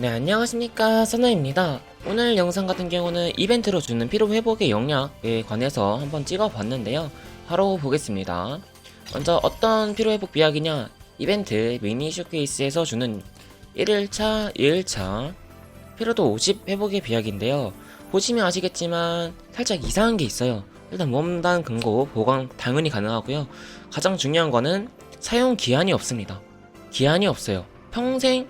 네 안녕하십니까. 선아입니다. 오늘 영상 같은 경우는 이벤트로 주는 피로 회복의 영역에 관해서 한번 찍어 봤는데요. 바로 보겠습니다. 먼저 어떤 피로 회복 비약이냐? 이벤트 미니 쇼케이스에서 주는 1일차 2일차 피로도 50 회복의 비약인데요. 보시면 아시겠지만 살짝 이상한 게 있어요. 일단 몸단 금고 보강 당연히 가능하고요. 가장 중요한 거는 사용 기한이 없습니다. 기한이 없어요. 평생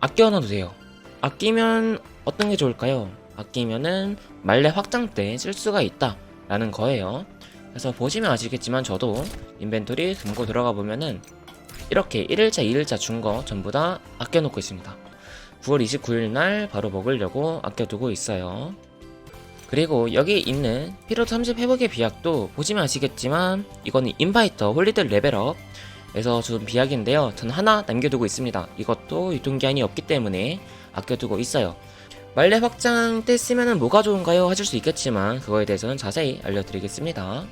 아껴놔도 돼요. 아끼면 어떤 게 좋을까요? 아끼면은 말레 확장 때 쓸 수가 있다 라는 거예요. 그래서 보시면 아시겠지만 저도 인벤토리 금고 들어가 보면은 이렇게 1일차, 2일차 준 거 전부 다 아껴놓고 있습니다. 9월 29일 날 바로 먹으려고 아껴두고 있어요. 그리고 여기 있는 피로 30 회복의 비약도 보시면 아시겠지만 이거는 인바이터 홀리들 레벨업 에서 준 비약인데요. 전 하나 남겨두고 있습니다. 이것도 유통기한이 없기 때문에 아껴두고 있어요. 말레 확장 때 쓰면 뭐가 좋은가요? 하실 수 있겠지만 그거에 대해서는 자세히 알려드리겠습니다.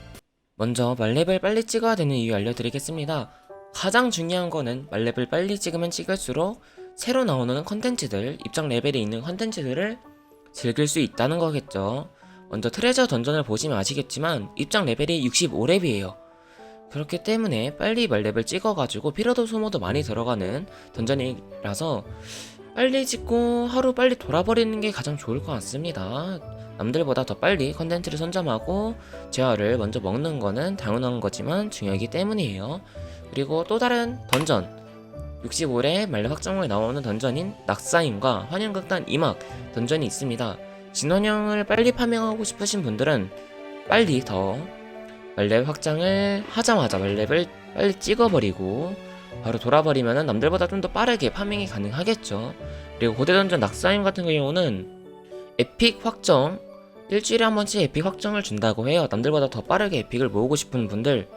먼저 말렙을 빨리 찍어야 되는 이유 알려드리겠습니다. 가장 중요한 거는 말렙을 빨리 찍으면 찍을수록 새로 나오는 컨텐츠들, 입장 레벨에 있는 컨텐츠들을 즐길 수 있다는 거겠죠. 먼저 트레저 던전을 보시면 아시겠지만 입장 레벨이 65렙이에요. 그렇기 때문에 빨리 말렙을 찍어가지고 피로도 소모도 많이 들어가는 던전이라서 빨리 찍고 하루 빨리 돌아버리는 게 가장 좋을 것 같습니다. 남들보다 더 빨리 컨텐츠를 선점하고 재화를 먼저 먹는 거는 당연한 거지만 중요하기 때문이에요. 그리고 또 다른 던전 65회 말렙 확정후에 나오는 던전인 낙사임과 환영극단 이막 던전이 있습니다. 진원형을 빨리 파밍하고 싶으신 분들은 빨리 더 말렙 확장을 하자마자 말렙을 빨리 찍어버리고 바로 돌아버리면 남들보다 좀 더 빠르게 파밍이 가능하겠죠. 그리고 고대 던전 낙사임 같은 경우는 에픽 확정 일주일에 한 번씩 에픽 확정을 준다고 해요. 남들보다 더 빠르게 에픽을 모으고 싶은 분들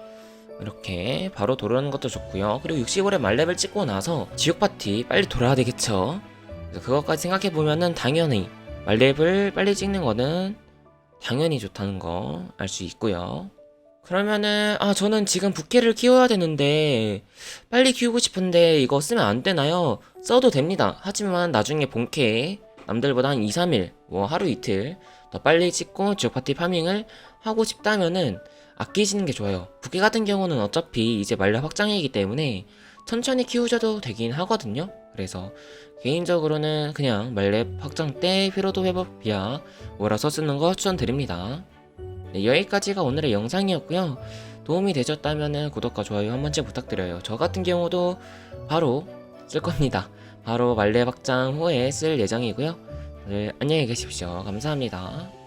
이렇게 바로 돌아오는 것도 좋고요. 그리고 65회 말렙을 찍고 나서 지옥 파티 빨리 돌아야 되겠죠. 그래서 그것까지 생각해 보면은 당연히 말렙을 빨리 찍는 거는 당연히 좋다는 거 알 수 있고요. 그러면은 아 저는 지금 부캐를 키워야 되는데 빨리 키우고 싶은데 이거 쓰면 안 되나요? 써도 됩니다. 하지만 나중에 본캐 남들보다 한 2, 3일 뭐 하루 이틀 더 빨리 찍고 지옥 파티 파밍을 하고 싶다면은 아끼시는 게 좋아요. 부캐 같은 경우는 어차피 이제 말려 확장이기 때문에 천천히 키우셔도 되긴 하거든요. 그래서 개인적으로는 그냥 말렙 확장 때 피로도 회복 비약 몰아서 쓰는 거 추천드립니다. 네, 여기까지가 오늘의 영상이었고요. 도움이 되셨다면 구독과 좋아요 한 번씩 부탁드려요. 저 같은 경우도 바로 쓸 겁니다. 바로 말렙 확장 후에 쓸 예정이고요. 네, 안녕히 계십시오. 감사합니다.